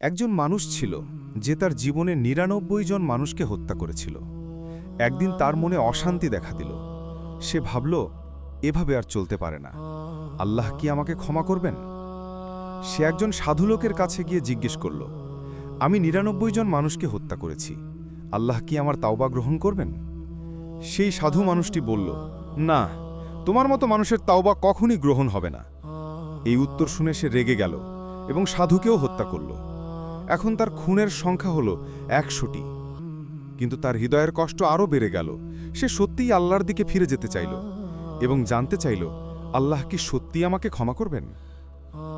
একজন মানুষ ছিল যে তার জীবনে নিরানব্বই জন মানুষকে হত্যা করেছিল। একদিন তার মনে অশান্তি দেখা দিল। সে ভাবল, এভাবে আর চলতে পারে না। আল্লাহ কি আমাকে ক্ষমা করবেন? সে একজন সাধু লোকের কাছে গিয়ে জিজ্ঞেস করল, আমি নিরানব্বই জন মানুষকে হত্যা করেছি। আল্লাহ কি আমার তাওবা গ্রহণ করবেন? সেই সাধু মানুষটি বলল, না, তোমার মতো মানুষের তাওবা কখনই গ্রহণ হবে না। এই উত্তর শুনে সে রেগে গেল এবং সাধুকেও হত্যা করল। এখন তার খুনের সংখ্যা হল একশোটি। কিন্তু তার হৃদয়ের কষ্ট আরও বেড়ে গেল। সে সত্যিই আল্লাহর দিকে ফিরে যেতে চাইল এবং জানতে চাইল, আল্লাহ কি সত্যিই আমাকে ক্ষমা করবেন?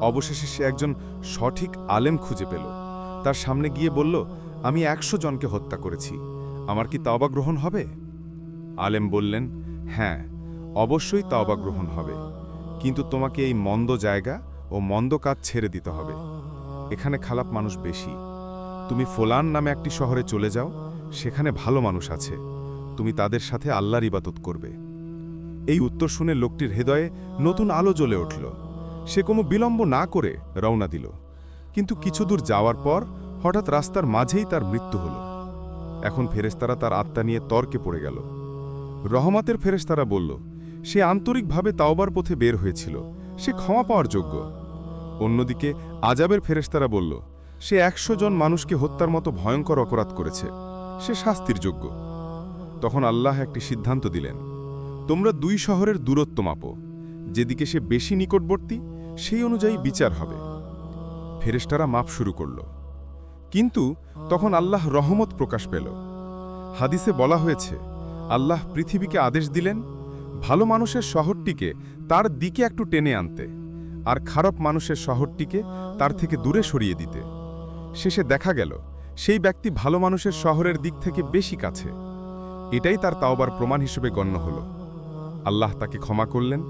অবশেষে সে একজন সঠিক আলেম খুঁজে পেল। তার সামনে গিয়ে বলল, আমি একশো জনকে হত্যা করেছি। আমার কি তাওবা গ্রহণ হবে? আলেম বললেন হ্যাঁ অবশ্যই তাওবা গ্রহণ হবে। কিন্তু তোমাকে এই মন্দ জায়গা ও মন্দ কাজ ছেড়ে দিতে হবে। এখানে খারাপ মানুষ বেশি। তুমি ফোলান নামে একটি শহরে চলে যাও, সেখানে ভালো মানুষ আছে। তুমি তাদের সাথে আল্লাহর ইবাদত করবে। এই উত্তর শুনে লোকটির হৃদয়ে নতুন আলো জ্বলে উঠল। সে কোনো বিলম্ব না করে রওনা দিল। কিন্তু কিছু দূর যাওয়ার পর হঠাৎ রাস্তার মাঝেই তার মৃত্যু হল। এখন ফেরেস্তারা তার আত্মা নিয়ে তর্কে পড়ে গেল। রহমাতের ফেরেস্তারা বলল, সে আন্তরিকভাবে তাওবার পথে বের হয়েছিল। সে ক্ষমা পাওয়ার যোগ্য। অন্যদিকে আজাবের ফেরেস্তারা বলল, সে একশো জন মানুষকে হত্যার মতো ভয়ঙ্কর অপরাধ করেছে। সে শাস্তির যোগ্য। তখন আল্লাহ একটি সিদ্ধান্ত দিলেন, তোমরা দুই শহরের দূরত্ব মাপো। যেদিকে সে বেশি নিকটবর্তী, সেই অনুযায়ী বিচার হবে। ফেরেস্তারা মাপ শুরু করল। কিন্তু তখন আল্লাহ রহমত প্রকাশ পেল। হাদিসে বলা হয়েছে, আল্লাহ পৃথিবীকে আদেশ দিলেন, ভালো মানুষের শহরটিকে তার দিকে একটু টেনে আনতে। আর খারাপ মানুষের শহরটিকে তার থেকে দূরে সরিয়ে দিতে। শেষে দেখা গেল, সেই ব্যক্তি ভালো মানুষের শহরের দিক থেকে বেশি কাছে। এটাই তার তাওবার প্রমাণ হিসেবে গণ্য হল। আল্লাহ তাকে ক্ষমা করলেন,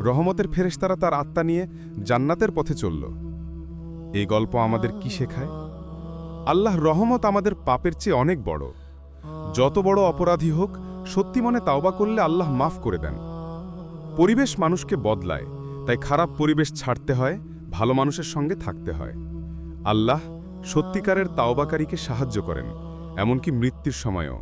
রহমতের ফেরেশতারা তার আত্মা নিয়ে জান্নাতের পথে চলল। এই গল্প আমাদের কি শেখায়? আল্লাহ রহমত আমাদের পাপের চেয়ে অনেক বড়। যত বড় অপরাধী হোক, সত্যি মনে তাওবা করলে আল্লাহ মাফ করে দেন। পরিবেশ মানুষকে বদলায় তাই খারাপ পরিবেশ ছাড়তে হয়, ভালো মানুষের সঙ্গে থাকতে হয়। আল্লাহ সত্যিকারের তাওবাকারীকে সাহায্য করেন, এমনকি মৃত্যুর সময়ও।